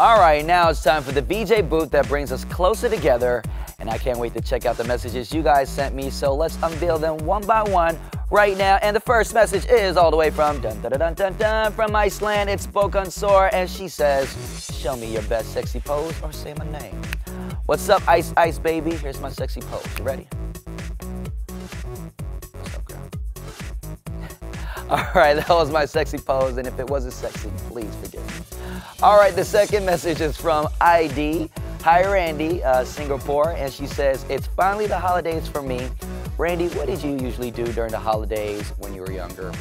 All right, now it's time for the VJ booth that brings us closer together. And I can't wait to check out the messages you guys sent me. So let's unveil them one by one right now. And the first message is all the way from dun dun dun dun dun from Iceland. It's Bokan Sor, and she says, "Show me your best sexy pose or say my name." What's up, Ice Ice baby? Here's my sexy pose. You ready? What's up, girl? All right, that was my sexy pose, and if it wasn't sexy, please forgive me. All right, the second message is from ID. Hi, Randy, uh, Singapore, and she says, It's finally the holidays for me. Randy, what did you usually do during the holidays when you were younger?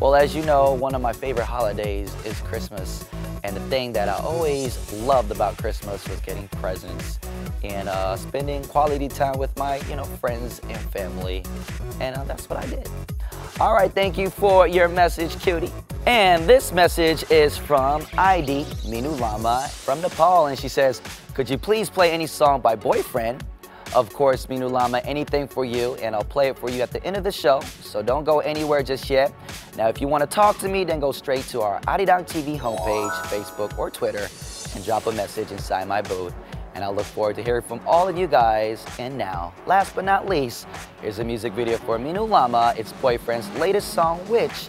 Well, as you know, one of my favorite holidays is Christmas. And the thing that I always loved about Christmas was getting presents and uh, spending quality time with my, you know, friends and family. And uh, that's what I did. All right, thank you for your message, cutie. And this message is from ID Minu Lama from Nepal, and she says, Could you please play any song by Boyfriend? Of course, Minu Lama, anything for you, and I'll play it for you at the end of the show, so don't go anywhere just yet. Now, if you want to talk to me, then go straight to our Arirang TV homepage, Facebook, or Twitter, and drop a message inside my booth. And I look forward to hearing from all of you guys. And now, last but not least, here's a music video for Minu Lama, its boyfriend's latest song, Witch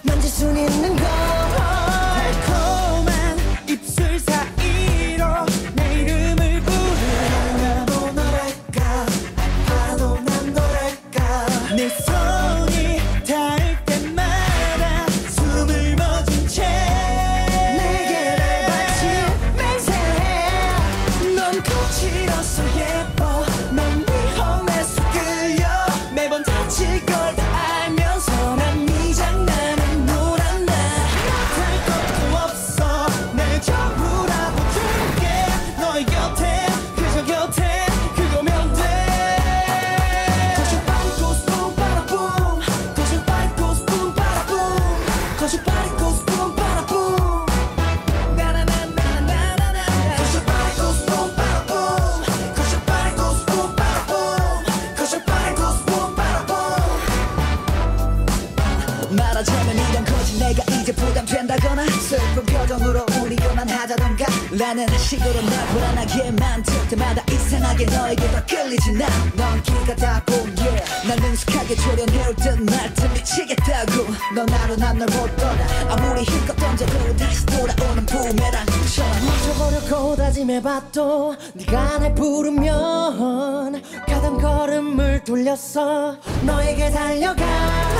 take our 나는 식으로 날 불안하게 만들 때마다 이상하게 너에게 더 끌리지 난넌 기가 닿고 yeah. 난 능숙하게 조련해올 듯날듯 미치겠다고. 넌 하루 난널 못 떠나. 아무리 힘껏 던져도 다시 돌아오는 부메랑처럼 멈춰보려고 다짐해봐도 네가 날 부르면 가던 걸음을 돌렸어 너에게 달려가